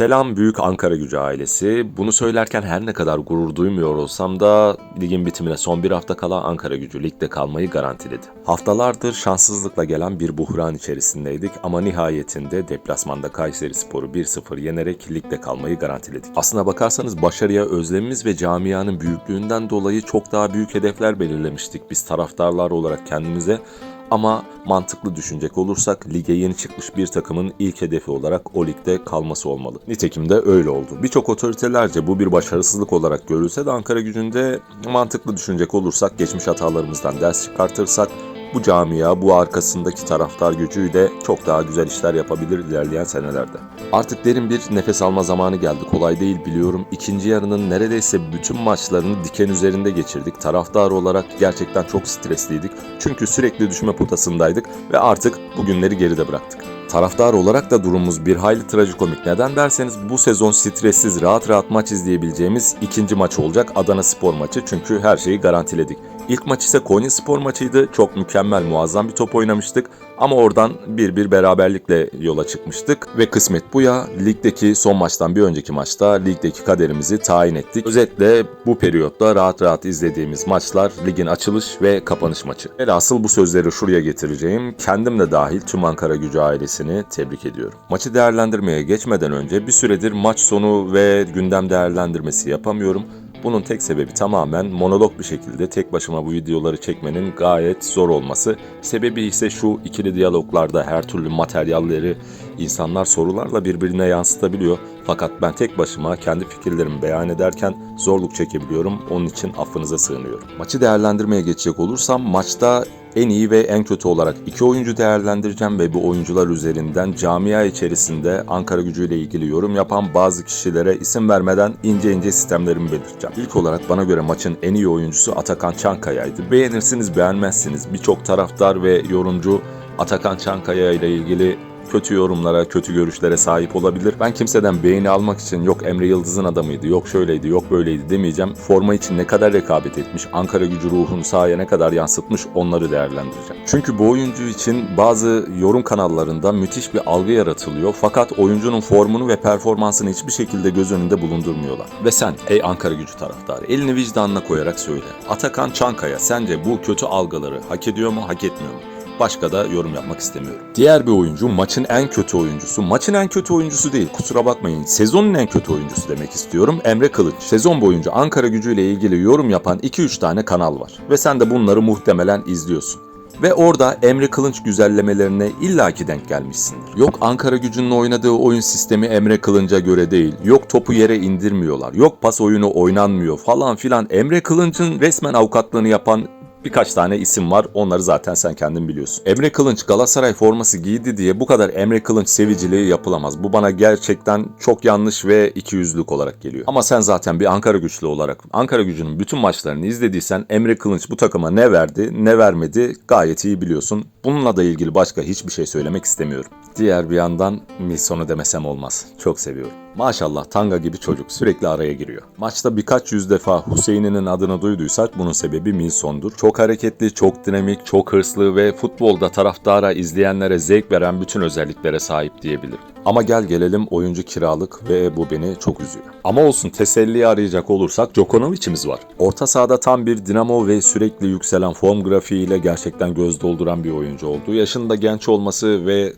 Selam büyük Ankara gücü ailesi. Bunu söylerken her ne kadar gurur duymuyor olsam da ligin bitimine son bir hafta kala Ankara gücü ligde kalmayı garantiledi. Haftalardır şanssızlıkla gelen bir buhran içerisindeydik ama nihayetinde deplasmanda Kayseri Sporu 1-0 yenerek ligde kalmayı garantiledik. Aslına bakarsanız başarıya özlemimiz ve camianın büyüklüğünden dolayı çok daha büyük hedefler belirlemiştik biz taraftarlar olarak kendimize. Ama mantıklı düşünecek olursak lige yeni çıkmış bir takımın ilk hedefi olarak o ligde kalması olmalı. Nitekim de öyle oldu. Birçok otoritelerce bu bir başarısızlık olarak görülse de Ankara gücünde mantıklı düşünecek olursak geçmiş hatalarımızdan ders çıkartırsak bu camia, bu arkasındaki taraftar gücüyle çok daha güzel işler yapabilir ilerleyen senelerde. Artık derin bir nefes alma zamanı geldi. Kolay değil biliyorum. İkinci yarının neredeyse bütün maçlarını diken üzerinde geçirdik. Taraftar olarak gerçekten çok stresliydik. Çünkü sürekli düşme potasındaydık ve artık bu günleri geride bıraktık. Taraftar olarak da durumumuz bir hayli trajikomik. Neden derseniz bu sezon stressiz rahat rahat maç izleyebileceğimiz ikinci maç olacak Adana Spor maçı. Çünkü her şeyi garantiledik. İlk maç ise Konya Spor maçıydı. Çok mükemmel, muazzam bir top oynamıştık. Ama oradan bir bir beraberlikle yola çıkmıştık. Ve kısmet bu ya, ligdeki son maçtan bir önceki maçta ligdeki kaderimizi tayin ettik. Özetle bu periyotta rahat rahat izlediğimiz maçlar ligin açılış ve kapanış maçı. Velhasıl bu sözleri şuraya getireceğim. Kendim de dahil tüm Ankara gücü ailesini tebrik ediyorum. Maçı değerlendirmeye geçmeden önce bir süredir maç sonu ve gündem değerlendirmesi yapamıyorum. Bunun tek sebebi tamamen monolog bir şekilde tek başıma bu videoları çekmenin gayet zor olması. Sebebi ise şu ikili diyaloglarda her türlü materyalleri insanlar sorularla birbirine yansıtabiliyor. Fakat ben tek başıma kendi fikirlerimi beyan ederken zorluk çekebiliyorum. Onun için affınıza sığınıyorum. Maçı değerlendirmeye geçecek olursam maçta en iyi ve en kötü olarak iki oyuncu değerlendireceğim ve bu oyuncular üzerinden camia içerisinde Ankara gücüyle ilgili yorum yapan bazı kişilere isim vermeden ince ince sistemlerimi belirteceğim. İlk olarak bana göre maçın en iyi oyuncusu Atakan Çankaya'ydı. Beğenirsiniz beğenmezsiniz birçok taraftar ve yorumcu Atakan Çankaya ile ilgili kötü yorumlara, kötü görüşlere sahip olabilir. Ben kimseden beğeni almak için yok Emre Yıldız'ın adamıydı, yok şöyleydi, yok böyleydi demeyeceğim. Forma için ne kadar rekabet etmiş, Ankara gücü ruhunu sahaya ne kadar yansıtmış onları değerlendireceğim. Çünkü bu oyuncu için bazı yorum kanallarında müthiş bir algı yaratılıyor. Fakat oyuncunun formunu ve performansını hiçbir şekilde göz önünde bulundurmuyorlar. Ve sen ey Ankara gücü taraftarı elini vicdanına koyarak söyle. Atakan Çankaya sence bu kötü algıları hak ediyor mu, hak etmiyor mu? Başka da yorum yapmak istemiyorum. Diğer bir oyuncu maçın en kötü oyuncusu. Maçın en kötü oyuncusu değil kusura bakmayın. Sezonun en kötü oyuncusu demek istiyorum. Emre Kılıç. Sezon boyunca Ankara gücüyle ilgili yorum yapan 2-3 tane kanal var. Ve sen de bunları muhtemelen izliyorsun. Ve orada Emre Kılınç güzellemelerine illaki denk gelmişsindir. Yok Ankara gücünün oynadığı oyun sistemi Emre Kılınç'a göre değil. Yok topu yere indirmiyorlar. Yok pas oyunu oynanmıyor falan filan. Emre Kılınç'ın resmen avukatlığını yapan Birkaç tane isim var. Onları zaten sen kendin biliyorsun. Emre Kılınç Galatasaray forması giydi diye bu kadar Emre Kılınç seviciliği yapılamaz. Bu bana gerçekten çok yanlış ve ikiyüzlülük olarak geliyor. Ama sen zaten bir Ankara güçlü olarak Ankara gücünün bütün maçlarını izlediysen Emre Kılınç bu takıma ne verdi, ne vermedi gayet iyi biliyorsun. Bununla da ilgili başka hiçbir şey söylemek istemiyorum. Diğer bir yandan Milson'u demesem olmaz. Çok seviyorum. Maşallah Tanga gibi çocuk sürekli araya giriyor. Maçta birkaç yüz defa Hüseyin'in adını duyduysak bunun sebebi Milson'dur. Çok hareketli, çok dinamik, çok hırslı ve futbolda taraftara, izleyenlere zevk veren bütün özelliklere sahip diyebilirim. Ama gel gelelim oyuncu kiralık ve bu beni çok üzüyor. Ama olsun teselli arayacak olursak Djokovic'imiz var. Orta sahada tam bir dinamo ve sürekli yükselen form grafiğiyle gerçekten göz dolduran bir oyuncu oldu. Yaşında genç olması ve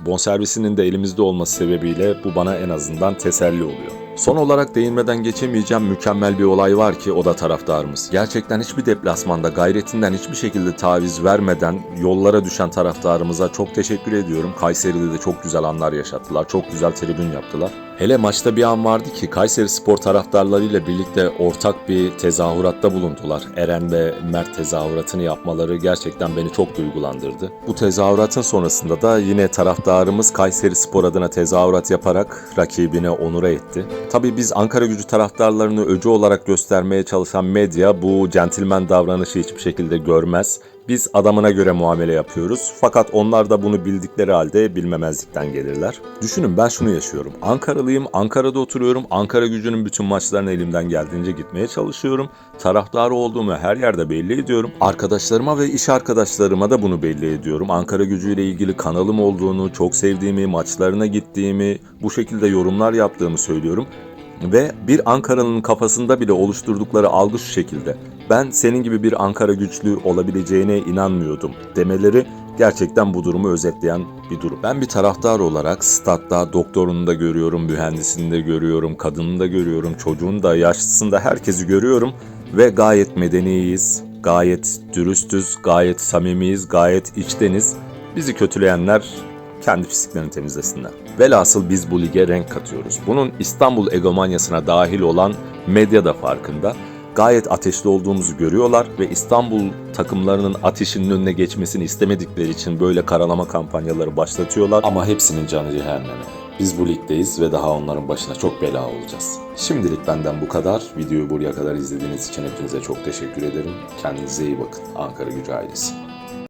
bonservisinin de elimizde olması sebebiyle bu bana en azından teselli oluyor. Son olarak değinmeden geçemeyeceğim mükemmel bir olay var ki o da taraftarımız. Gerçekten hiçbir deplasmanda gayretinden hiçbir şekilde taviz vermeden yollara düşen taraftarımıza çok teşekkür ediyorum. Kayseri'de de çok güzel anlar yaşattılar. Çok güzel tribün yaptılar. Hele maçta bir an vardı ki Kayseri Spor taraftarlarıyla birlikte ortak bir tezahüratta bulundular. Eren ve Mert tezahüratını yapmaları gerçekten beni çok duygulandırdı. Bu tezahüratın sonrasında da yine taraftarımız Kayseri Spor adına tezahürat yaparak rakibine onura etti. Tabii biz Ankara gücü taraftarlarını öcü olarak göstermeye çalışan medya bu centilmen davranışı hiçbir şekilde görmez. Biz adamına göre muamele yapıyoruz. Fakat onlar da bunu bildikleri halde bilmemezlikten gelirler. Düşünün ben şunu yaşıyorum. Ankaralıyım, Ankara'da oturuyorum. Ankara gücünün bütün maçlarına elimden geldiğince gitmeye çalışıyorum. Taraftarı olduğumu her yerde belli ediyorum. Arkadaşlarıma ve iş arkadaşlarıma da bunu belli ediyorum. Ankara gücüyle ilgili kanalım olduğunu, çok sevdiğimi, maçlarına gittiğimi, bu şekilde yorumlar yaptığımı söylüyorum. Ve bir Ankaralı'nın kafasında bile oluşturdukları algı şu şekilde. Ben senin gibi bir Ankara güçlü olabileceğine inanmıyordum demeleri gerçekten bu durumu özetleyen bir durum. Ben bir taraftar olarak statta doktorunu da görüyorum, mühendisini de görüyorum, kadını da görüyorum, çocuğunu da, yaşlısını da herkesi görüyorum ve gayet medeniyiz, gayet dürüstüz, gayet samimiyiz, gayet içteniz. Bizi kötüleyenler kendi pisliklerini temizlesinler. Velhasıl biz bu lige renk katıyoruz. Bunun İstanbul egomanyasına dahil olan medya da farkında. Gayet ateşli olduğumuzu görüyorlar ve İstanbul takımlarının ateşinin önüne geçmesini istemedikleri için böyle karalama kampanyaları başlatıyorlar. Ama hepsinin canı cehenneme. Biz bu ligdeyiz ve daha onların başına çok bela olacağız. Şimdilik benden bu kadar. Videoyu buraya kadar izlediğiniz için hepinize çok teşekkür ederim. Kendinize iyi bakın. Ankara Gücü ailesi.